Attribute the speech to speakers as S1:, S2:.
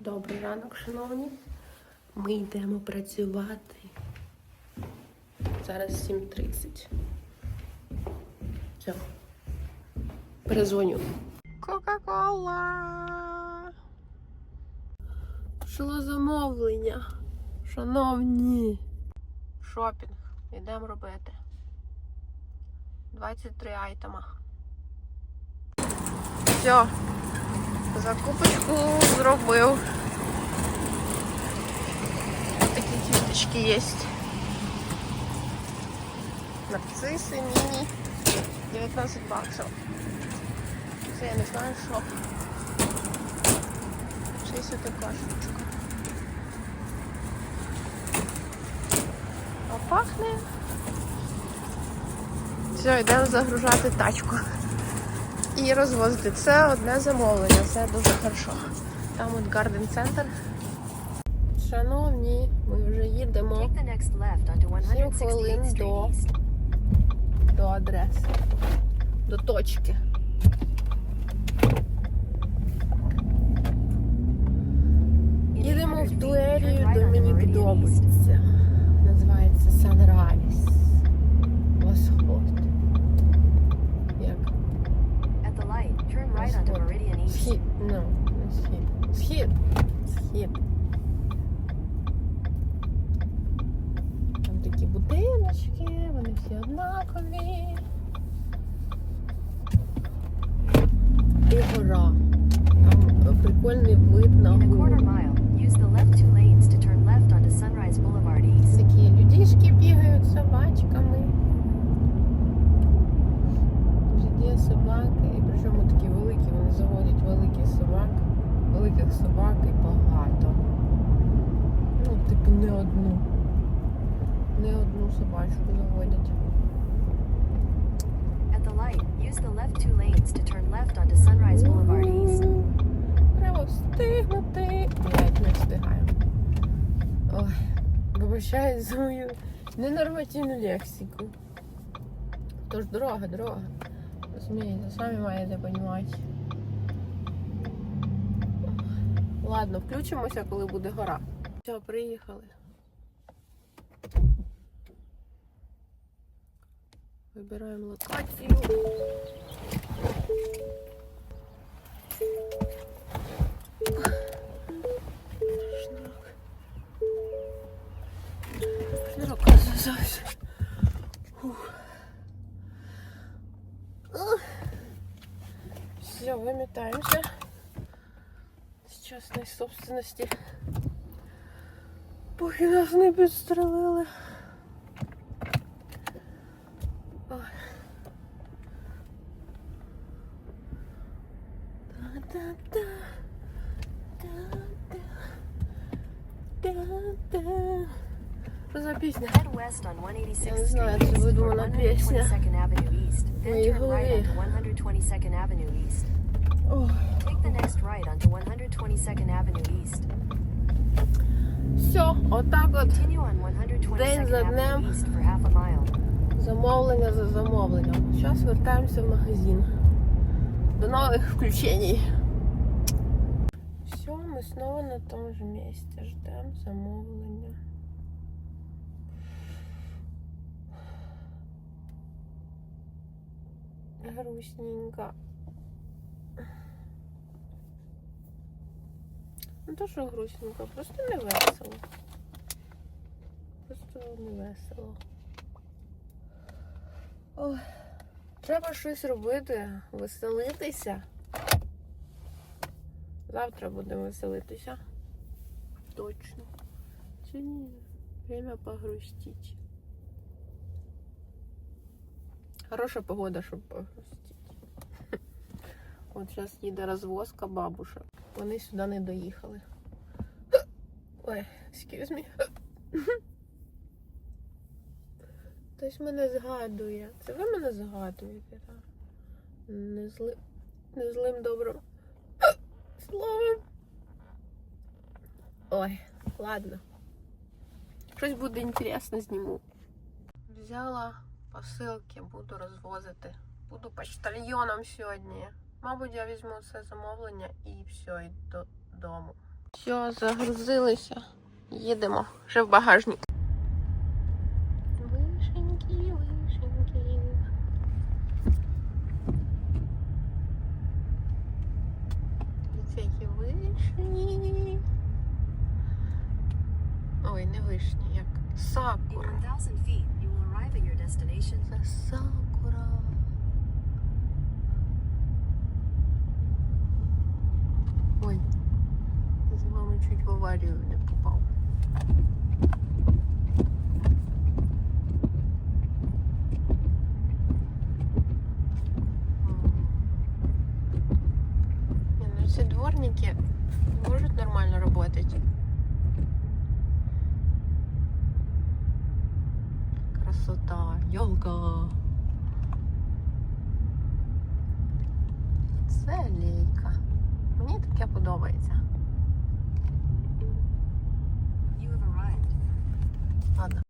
S1: Добрий ранок, шановні. Ми йдемо працювати. Зараз 7.30. Все. Перезвоню. Кока-кола. Шло замовлення. Шановні. Шопінг. Йдемо робити. 23 айтема. Все. Закупочку зробив. Такі квіточки є. Нарциси, міні. 19 баксів. Це я не знаю що. Щось така штучка. А пахне. Все, йдемо загружати тачку і розвозити. Це одне замовлення, це дуже хорошо. Там от гарден центр. Шановні, ми вже їдемо Сім хвилин до- до адреси, до точки. Їдемо в
S2: feet,
S1: ту ерію,
S2: right
S1: мені подобається. Називається Санраліс. Восход. Як?
S2: At the light, turn right onto
S1: Восход.
S2: Meridian East.
S1: Схід. Ну, не схід. Схід. Схід. Там такі будиночки, вони. І гора. Там прикольний вид на
S2: In a quarter
S1: гору.
S2: mile, use the left two lanes to turn left onto Sunrise Boulevard East.
S1: Такі людішки бігають собачками. Тут є собаки, і причому такі великі, вони заводять великих собак, великих собак і багато. Ну, типу, не одну. Не одну собачку заводять.
S2: At the light, use the left two lanes to turn left onto Sunrise Boulevard East.
S1: Треба встигнути. Блять, не встигаю. Ой, вибачаю за мою ненормативну лексику. Тож дорога, дорога. Розумієте, самі маєте розуміти. Ладно, включимося, коли буде гора. Все, приїхали. Вибираємо локацію. Шнурок. Фух. Все, выметаемся с частной собственности. Поки нас не підстрелили.
S2: Avenue East.
S1: Ох.
S2: Take the next right onto 122nd Avenue East.
S1: Все, отак от
S2: Continue on 122nd
S1: День за днем.
S2: Avenue East for half a mile.
S1: замовлення за замовленням. Зараз вертаємося в магазин. До нових включень. Все, ми знову на тому ж місці. Ждемо замовлення. Грустненько. Ну то що грустненько, просто не весело. Просто не весело. Ой, треба щось робити, веселитися. Завтра будемо веселитися. Точно. Сьогодні время погрустить. Хороша погода, щоб погрустити. От зараз їде розвозка бабушек. Вони сюди не доїхали. Ой, excuse me. Хтось мене згадує. Це ви мене згадуєте, так? Не, зли... не злим добрим словом. Ой, ладно. Щось буде інтересно зніму. Взяла посилки, буду розвозити. Буду почтальйоном сьогодні. Мабуть, я візьму це замовлення і все, і додому. Все, Все, загрузилися. Їдемо вже в багажник. вишні. Ой, не вишні, як
S2: In
S1: сакура.
S2: 1,000 feet, you will arrive at your destination.
S1: Це сакура. Ой, я з вами чуть в аварію не попав. сотрудники может нормально работать. Красота, елка. Це лейка. Мені таке подобається. Ладно.